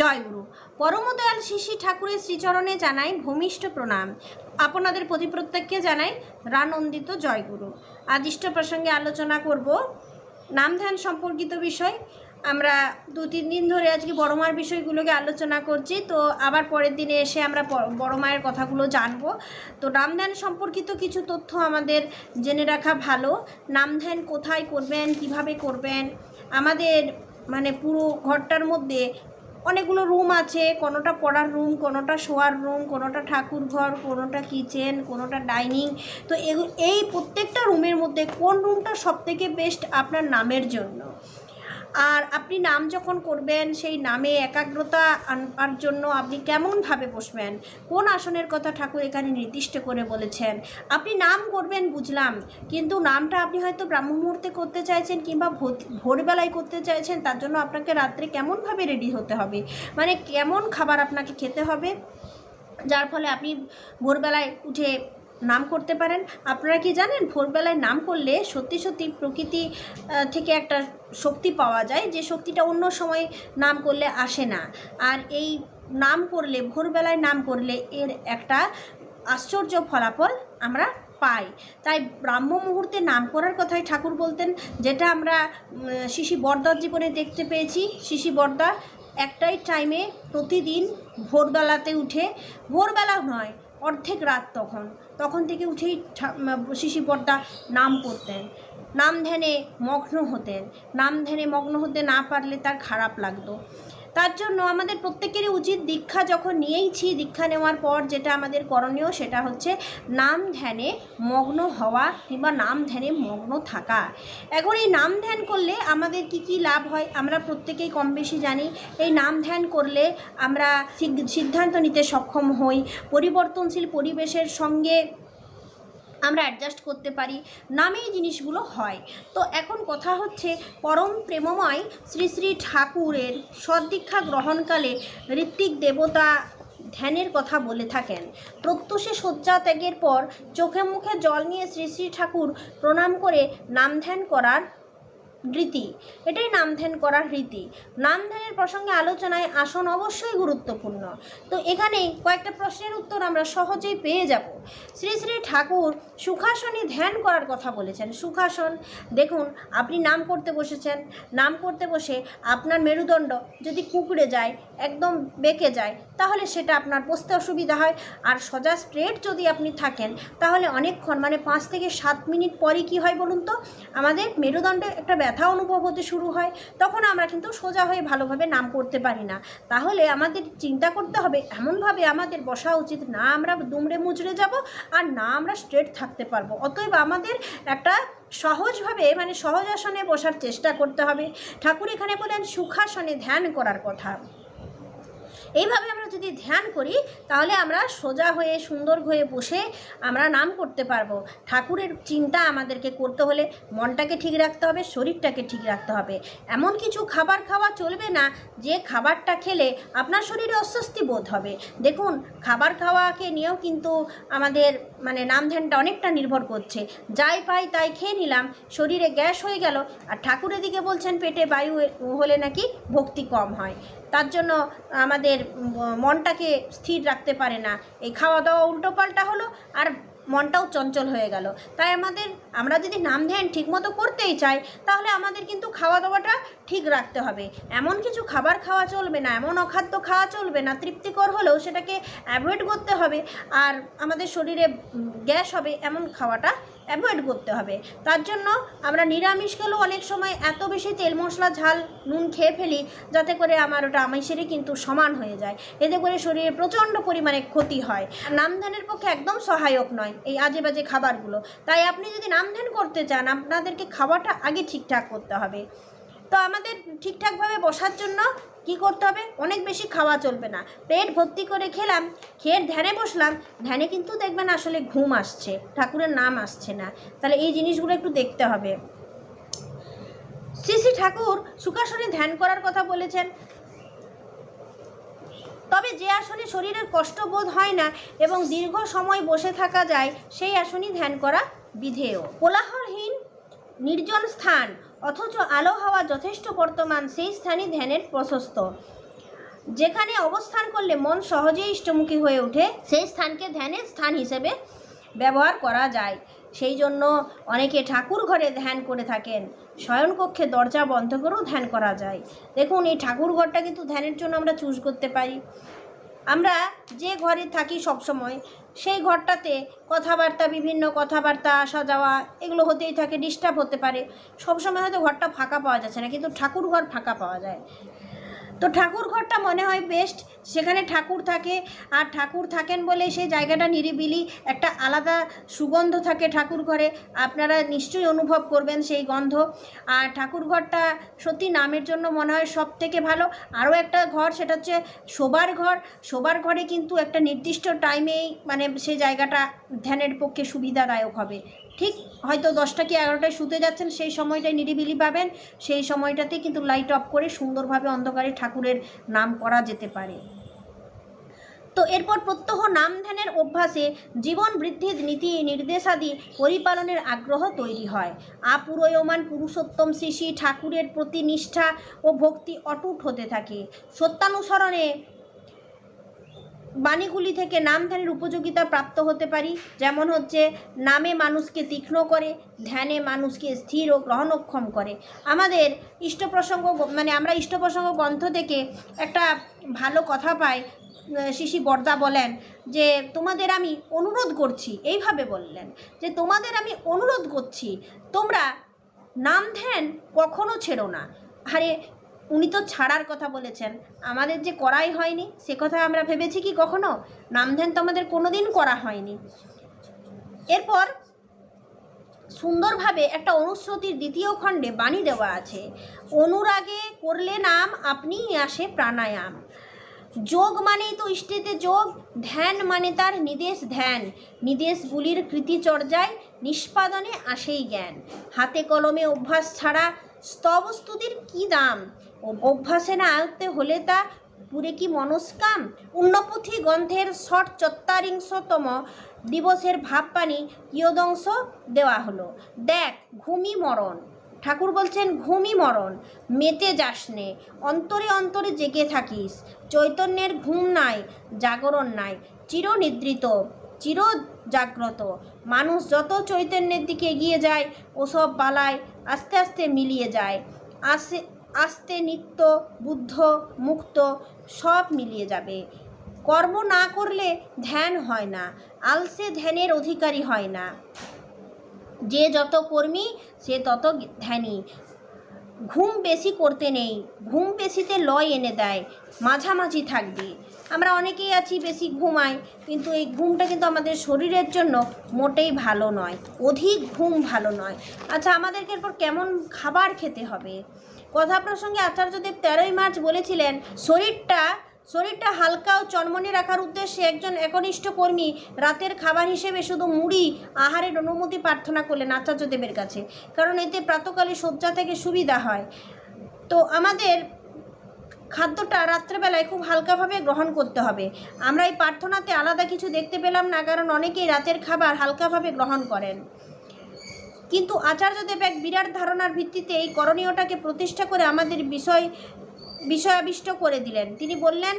জয়গুরু পরমদয়াল শিশি ঠাকুরের শ্রীচরণে জানাই ভূমিষ্ঠ প্রণাম। আপনাদের প্রতি প্রত্যেককে জানাই রানন্দিত জয়গুরু আদিষ্ট প্রসঙ্গে আলোচনা করব নাম ধ্যান সম্পর্কিত বিষয়। আমরা দু, তিন দিন ধরে আজকে বড় মার বিষয়গুলোকে আলোচনা করছি। তো আবার পরের দিনে এসে আমরা বড় মায়ের কথাগুলো জানব। তো নাম ধ্যান সম্পর্কিত কিছু তথ্য আমাদের জেনে রাখা ভালো। নাম ধ্যান কোথায় করবেন, কীভাবে করবেন? আমাদের মানে পুরো ঘরটার মধ্যে অনেকগুলো রুম আছে, কোনোটা পড়ার রুম কোনোটা শোয়ার রুম কোনোটা ঠাকুর ঘর, কোনোটা কিচেন কোনোটা ডাইনিং তো এই প্রত্যেকটা রুমের মধ্যে কোন রুমটা সবথেকে বেস্ট আপনার নামের জন্য? আর আপনি নাম যখন করবেন, সেই নামে একাগ্রতা আনবার জন্য আপনি কেমনভাবে বসবেন? কোন আসনের কথা ঠাকুর এখানে নির্দিষ্ট করে বলেছেন? আপনি নাম করবেন, বুঝলাম, কিন্তু নামটা আপনি হয়তো ব্রাহ্ম মুহূর্তে করতে চাইছেন কিংবা ভোর- ভোরবেলায় করতে চাইছেন, তার জন্য আপনাকে রাত্রে কেমনভাবে রেডি হতে হবে? মানে কেমন খাবার আপনাকে খেতে হবে? যার ফলে আপনি ভোরবেলায় উঠে নাম করতে পারেন। আপনারা কি জানেন, ভোরবেলায় নাম করলে সত্যি সত্যি প্রকৃতি থেকে একটা শক্তি পাওয়া যায়, যে শক্তিটা অন্য সময় নাম করলে আসে না। আর এই নাম করলে, ভোরবেলায় নাম করলে এর একটা আশ্চর্য ফলাফল আমরা পাই। তাই ব্রাহ্ম মুহূর্তে নাম করার কথাই ঠাকুর বলতেন, যেটা আমরা শিশি বর্দার জীবনে দেখতে পেয়েছি। শিশি বর্দা একটাই টাইমে প্রতিদিন ভোরবেলাতে উঠে, ভোরবেলা নয় অর্ধেক রাত তখন। তখন থেকে উঠেই শিশি বর্দা নাম করতেন। নাম ধ্যানে মগ্ন হতেন। নাম ধ্যানে মগ্ন হতে না পারলে তার খারাপ লাগতো। তার জন্য আমাদের প্রত্যেকেরই উচিত দীক্ষা যখন নিয়েইছি, দীক্ষা নেওয়ার পর যেটা আমাদের করণীয় সেটা হচ্ছে নাম ধ্যানে মগ্ন হওয়া কিংবা নাম ধ্যানে মগ্ন থাকা। এখন এই নাম ধ্যান করলে আমাদের কি কি লাভ হয় আমরা প্রত্যেকেই কম বেশি জানি। এই নাম ধ্যান করলে আমরা সিদ্ধান্ত নিতে সক্ষম হই। পরিবর্তনশীল পরিবেশের সঙ্গে আমরা অ্যাডজাস্ট করতে পারি নামেই জিনিসগুলো হয়। তো এখন কথা হচ্ছে, পরম প্রেমময় শ্রী শ্রী ঠাকুরের সদ্দীক্ষা গ্রহণকালে ঋত্বিক দেবতা ধ্যানের কথা বলে থাকেন। প্রত্যুষে শয্যা ত্যাগের পর চোখে মুখে জল নিয়ে শ্রী শ্রী ঠাকুর প্রণাম করে নাম ধ্যান করার রীতি, এটাই নাম ধ্যান করার রীতি। নাম ধ্যানের প্রসঙ্গে আলোচনায় আসন অবশ্যই গুরুত্বপূর্ণ। তো এখানে কয়েকটা প্রশ্নের উত্তর আমরা সহজেই পেয়ে যাব। শ্রী শ্রী ঠাকুর সুখাসনে ধ্যান করার কথা বলেছেন। সুখাসন, দেখুন, আপনি নাম করতে বসেছেন। নাম করতে বসে আপনার মেরুদণ্ড যদি কুকড়ে যায়, একদম বেঁকে যায়, তাহলে সেটা আপনার বসতে অসুবিধা হয়। আর সোজা স্ট্রেট যদি আপনি থাকেন, তাহলে অনেকক্ষণ মানে পাঁচ থেকে সাত মিনিট পরই কী হয় বলুন তো? আমাদের মেরুদণ্ডে একটা ব্যথা অনুভব হতে শুরু হয়, তখন আমরা কিন্তু সোজা হয়ে ভালোভাবে নাম করতে পারি না। তাহলে আমাদের চিন্তা করতে হবে, এমনভাবে আমাদের বসা উচিত, না আমরা দুমড়ে মুচড়ে যাব আর না আমরা স্ট্রেট থাকতে পারব। অতএব আমাদের একটা সহজভাবে মানে সহজ আসনে বসার চেষ্টা করতে হবে। ঠাকুর এখানে বলেন, সুখাসনে ধ্যান করার কথা। এইভাবে আমরা যদি ধ্যান করি, তাহলে আমরা সোজা হয়ে, সুন্দর হয়ে বসে আমরা নাম করতে পারব। ঠাকুরের চিন্তা আমাদেরকে করতে হলে মনটাকে ঠিক রাখতে হবে, শরীরটাকে ঠিক রাখতে হবে। এমন কিছু খাবার খাওয়া চলবে না, যে খাবারটা খেলে আপনার শরীরে অস্বস্তি বোধ হবে। দেখুন, খাবার খাওয়াকে নিয়েও কিন্তু আমাদের মানে নাম ধ্যানটা অনেকটা নির্ভর করছে। যাই পাই তাই খেয়ে নিলাম, শরীরে গ্যাস হয়ে গেল, আর ঠাকুরের দিকে বলছেন, পেটে বায়ু হলে নাকি ভক্তি কম হয়। তার জন্য আমাদের মনটাকে স্থির রাখতে পারে না। এই খাওয়া দাওয়া উল্টো পাল্টা হলো আর মনটাও চঞ্চল হয়ে গেল। তাই আমাদের, আমরা যদি নাম ধ্যান ঠিকমতো করতেই চাই, তাহলে আমাদের কিন্তু খাওয়া দাওয়াটা ঠিক রাখতে হবে। এমন কিছু খাবার খাওয়া চলবে না, এমন অখাদ্য খাওয়া চলবে না, তৃপ্তিকর হলেও সেটাকে অ্যাভয়েড করতে হবে। আর আমাদের শরীরে গ্যাস হবে, এমন খাওয়াটা অ্যাভয়েড করতে হবে। তার জন্য আমরা নিরামিষ খেলেও অনেক সময় এত বেশি তেল মশলা, ঝাল, নুন খেয়ে ফেলি যাতে করে আমার ওটা আমিষেরই কিন্তু সমান হয়ে যায়। এতে করে শরীরে প্রচণ্ড পরিমাণে ক্ষতি হয়। নামধানের পক্ষে একদম সহায়ক নয় এই আজে বাজে খাবারগুলো। তাই আপনি যদি নামধান করতে চান, আপনাদেরকে খাবারটা আগে ঠিকঠাক করতে হবে। তো আমাদের ঠিকঠাকভাবে বসার জন্য কি করতে হবে? অনেক বেশি খাওয়া চলবে না। পেট ভর্তি করে খেলাম, খেয়ে ধ্যানে বসলাম, ধ্যানে কিন্তু দেখবেন আসলে ঘুম আসছে, ঠাকুরের নাম আসছে না। তাহলে এই জিনিসগুলো একটু দেখতে হবে। শ্রী শ্রী ঠাকুর সুখাসনে ধ্যান করার কথা বলেছেন। তবে যে আসনে শরীরের কষ্ট বোধ হয় না এবং দীর্ঘ সময় বসে থাকা যায়, সেই আসনই ধ্যান করা বিধেয়। কোলাহলহীন, নির্জন স্থান অথচ আলো হাওয়া যথেষ্ট বর্তমান সেই স্থানই ধ্যানের প্রশস্ত। যেখানে অবস্থান করলে মন সহজেই ইষ্টমুখী হয়ে ওঠে, সেই স্থানকে ধ্যানের স্থান হিসেবে ব্যবহার করা যায়। সেই জন্য অনেকে ঠাকুর ঘরে ধ্যান করে থাকেন শয়নকক্ষে দরজা বন্ধ করেও ধ্যান করা যায়। দেখুন, এই ঠাকুর ঘরটা কিন্তু ধ্যানের জন্য আমরা চুজ করতে পারি। আমরা যে ঘরে থাকি সব সময় সেই ঘরটাতে কথাবার্তা, বিভিন্ন কথাবার্তা আসা যাওয়া এগুলো হতেই থাকে ডিস্টার্ব হতে পারে। সবসময় হয়তো ঘরটা ফাঁকা পাওয়া যাচ্ছে না, কিন্তু ঠাকুর ঘর ফাঁকা পাওয়া যায়। তো ঠাকুর ঘরটা মনে হয় বেস্ট সেখানে ঠাকুর থাকে, আর ঠাকুর থাকেন বলে সেই জায়গাটা নিরিবিলি, একটা আলাদা সুগন্ধ থাকে ঠাকুর ঘরে আপনারা নিশ্চয়ই অনুভব করবেন সেই গন্ধ। আর ঠাকুর ঘরটা সত্যি নামের জন্য মনে হয় সব থেকে ভালো। আরও একটা ঘর, সেটা হচ্ছে শোবার ঘর। শোবার ঘরে কিন্তু একটা নির্দিষ্ট টাইমেই মানে সেই জায়গাটা ধ্যানের পক্ষে সুবিধাদায়ক হবে। ঠিক হয়তো দশটা কি এগারোটায় শুতে যাচ্ছেন, সেই সময়টায় নিরিবিলি পাবেন, সেই সময়টাতে কিন্তু লাইট অফ করে সুন্দরভাবে অন্ধকারে ঠাকুরের নাম করা যেতে পারে। তো এরপর প্রত্যহ নাম ধ্যানের অভ্যাসে জীবন বৃদ্ধির নীতি, নির্দেশাদি পরিপালনের আগ্রহ তৈরি হয়। আপুরয়মান পুরুষোত্তম শ্রী ঠাকুরের প্রতি নিষ্ঠা ও ভক্তি অটুট হতে থাকে। সত্যানুসরণে বাণীগুলি থেকে নাম ধ্যানের উপযোগিতা প্রাপ্ত হতে পারি। যেমন হচ্ছে, নামে মানুষকে তীক্ষ্ণ করে, ধ্যানে মানুষকে স্থির ও গ্রহণক্ষম করে। আমাদের ইষ্টপ্রসঙ্গ মানে আমরা ইষ্টপ্রসঙ্গ গ্রন্থ থেকে একটা ভালো কথা পাই শিশি বর্দা বলেন যে, তোমাদের আমি অনুরোধ করছি। এইভাবে বললেন যে, তোমাদের আমি অনুরোধ করছি, তোমরা নাম ধ্যান কখনো ছেড়ো না। আরে উনি তো ছাড়ার কথা বলেছেন। আমাদের যে করাই হয়নি, সে কথা আমরা ভেবেছি কি কখনো? নাম ধ্যান তো আমাদের কোনো দিন করা হয়নি। এরপর সুন্দরভাবে একটা অনুশ্রুতির দ্বিতীয় খণ্ডে বাণী দেওয়া আছে, অনুরাগে করলে নাম আপনিই আসে প্রাণায়াম। যোগ মানেই তো ইষ্টেতে যোগ, ধ্যান মানে তার নিদেশ ধ্যান। নিদেশগুলির কৃতিচর্যায় নিষ্পাদনে আসেই জ্ঞান। হাতে কলমে অভ্যাস ছাড়া স্তবস্তুতির কি দাম? অভ্যাসে না আয়ত্তে হলে তা পুরে কি মনস্কাম? উন্নপুথি গ্রন্থের ষট চত্বারিংশতম দিবসের ভাবপানি কিয়দংশ দেওয়া হলো। দেখ ঘুমি মরণ। ঠাকুর বলছেন ঘুমি মরণ। মেতে যাস নে। অন্তরে অন্তরে জেগে থাকিস। চৈতন্যের ঘুম নাই, জাগরণ নাই। চিরনিদ্রিত চির জাগ্রত মানুষ যত চৈতন্যের দিকে এগিয়ে যায়, ওসব বালায় আস্তে আস্তে মিলিয়ে যায়। আসে আস্তে নিত্য, বুদ্ধ, মুক্ত, সব মিলিয়ে যাবে। কর্ম না করলে ধ্যান হয় না, আলসে ধ্যানের অধিকারী হয় না। যে যত কর্মী, সে তত ধ্যানী। ঘুম বেশি করতে নেই, ঘুম বেশিতে লয় এনে দেয়, মাঝামাঝি থাকবে। আমরা অনেকেই আছি বেশি ঘুমাই, কিন্তু এই ঘুমটা কিন্তু আমাদের শরীরের জন্য মোটেই ভালো নয়, অধিক ঘুম ভালো নয়। আচ্ছা আমাদেরকে এরপর কেমন খাবার খেতে হবে? কথা প্রসঙ্গে আচার্যদেব তেরোই মার্চ বলেছিলেন, শরীরটা শরীরটা হালকা ও চনমনে রাখার উদ্দেশ্যে একজন একনিষ্ঠ কর্মী রাতের খাবার হিসেবে শুধু মুড়ি, আহারের অনুমতি প্রার্থনা করলেন আচার্যদেবের কাছে, কারণ এতে প্রাতকালে শয্যা থেকে সুবিধা হয়। তো আমাদের খাদ্যটা রাত্রেবেলায় খুব হালকাভাবে গ্রহণ করতে হবে। আমরা এই প্রার্থনাতে আলাদা কিছু দেখতে পেলাম না, কারণ অনেকেই রাতের খাবার হালকাভাবে গ্রহণ করেন। কিন্তু আচার্যদেব এক বিরাট ধারণার ভিত্তিতে এই করণীয়টাকে প্রতিষ্ঠা করে আমাদের বিষয়, বিষয়াবিষ্ট করে দিলেন। তিনি বললেন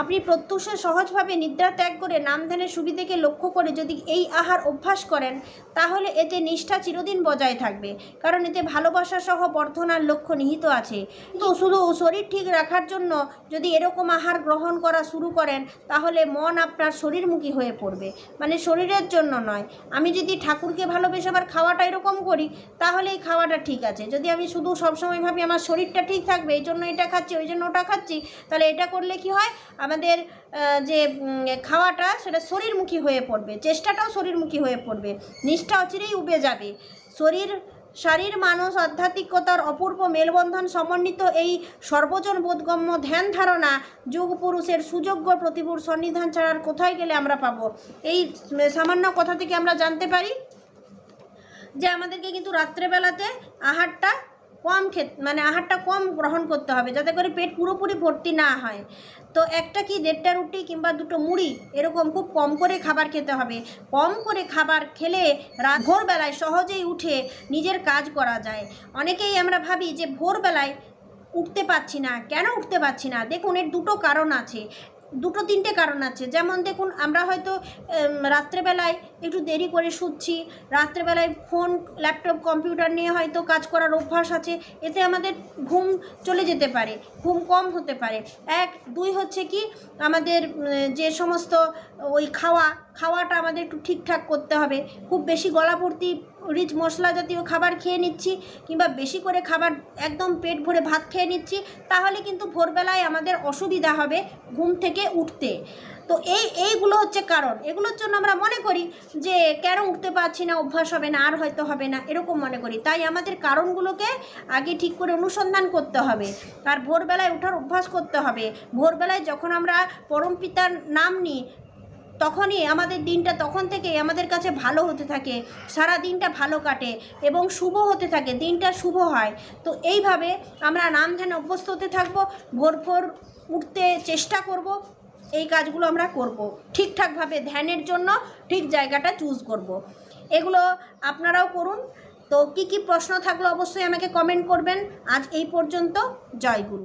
আপনি প্রত্যুষে সহজভাবে নিদ্রা ত্যাগ করে নাম ধ্যানের সুবিধেকে লক্ষ্য করে যদি এই আহার অভ্যাস করেন, তাহলে এতে নিষ্ঠা চিরদিন বজায় থাকবে, কারণ এতে ভালোবাসা সহ বর্ধনার লক্ষ্য নিহিত আছে। তো শুধু শরীর ঠিক রাখার জন্য যদি এরকম আহার গ্রহণ করা শুরু করেন, তাহলে মন আপনার শরীরমুখী হয়ে পড়বে। মানে শরীরের জন্য নয়। আমি যদি ঠাকুরকে ভালোবেসে আবার খাওয়াটা এরকম করি, তাহলে এই খাওয়াটা ঠিক আছে। যদি আমি শুধু সবসময় ভাবি আমার শরীরটা ঠিক থাকবে, এই জন্য এটা খাচ্ছি, ওই জন্য ওটা খাচ্ছি, তাহলে এটা করলে কি হয়? আমাদের যে খাওয়াটা সেটা শরীরমুখী হয়ে পড়বে, চেষ্টাটাও শরীরমুখী হয়ে পড়বে, নিষ্ঠা অচিরেই উবে যাবে। শরীর, শারীর মানুষ আধ্যাত্মিকতার অপূর্ব মেলবন্ধন সমন্বিত এই সর্বজন বোধগম্য ধ্যান ধারণা যুগ পুরুষের সুযোগ্য প্রতিভুর সন্নিধান ছাড়ার কোথায় গেলে আমরা পাবো? এই সামান্য কথা থেকে আমরা জানতে পারি যে আমাদেরকে কিন্তু রাত্রেবেলাতে আহারটা কম খেত মানে আহারটা কম গ্রহণ করতে হবে যাতে করে পেট পুরোপুরি ভর্তি না হয়। তো একটা কি দেড়টা রুটি কিংবা দুটো মুড়ি এরকম খুব কম করে খাবার খেতে হবে। কম করে খাবার খেলে রাত ভোরবেলায় সহজেই উঠে নিজের কাজ করা যায়। অনেকেই আমরা ভাবি যে ভোরবেলায় উঠতে পারছি না। কেন উঠতে পারছি না? দেখুন, এর দুটো কারণ আছে। দুটো তিনটে কারণ আছে। যেমন দেখুন, আমরা হয়তো রাত্রেবেলায় একটু দেরি করে শুচ্ছি। রাত্রেবেলায় ফোন, ল্যাপটপ, কম্পিউটার নিয়ে হয়তো কাজ করার অভ্যাস আছে। এতে আমাদের ঘুম চলে যেতে পারে, ঘুম কম হতে পারে। এক, দুই হচ্ছে কি, আমাদের যে সমস্ত ওই খাওয়া, খাওয়াটা আমাদের একটু ঠিকঠাক করতে হবে। খুব বেশি গলাপূর্তি রিচ মশলা জাতীয় খাবার খেয়ে নিচ্ছি কিংবা বেশি করে খাবার একদম পেট ভরে ভাত খেয়ে নিচ্ছি, তাহলে কিন্তু ভোরবেলায় আমাদের অসুবিধা হবে ঘুম থেকে উঠতে। তো এই, এইগুলো হচ্ছে কারণ। এগুলোর জন্য আমরা মনে করি যে কেন উঠতে পারছি না, অভ্যাস হবে না, আর হয়তো হবে না, এরকম মনে করি। তাই আমাদের কারণগুলোকে আগে ঠিক করে অনুসন্ধান করতে হবে। আর ভোরবেলায় ওঠার অভ্যাস করতে হবে। ভোরবেলায় যখন আমরা পরম পিতার নাম নিই, তখনই আমাদের দিনটা তখন থেকে আমাদের কাছে ভালো হতে থাকে। সারা দিনটা ভালো কাটে এবং শুভ হতে থাকে, দিনটা শুভ হয়। তো এইভাবে আমরা নাম ধ্যানে অভ্যস্ত হতে থাকব, ভোর ভোর উঠতে চেষ্টা করব। এই কাজগুলো আমরা করব। ঠিকঠাকভাবে ধ্যানের জন্য ঠিক জায়গাটা চুজ করব। এগুলো আপনারাও করুন। তো কি কি প্রশ্ন থাকল অবশ্যই আমাকে কমেন্ট করবেন। আজ এই পর্যন্ত। জয় গুরু।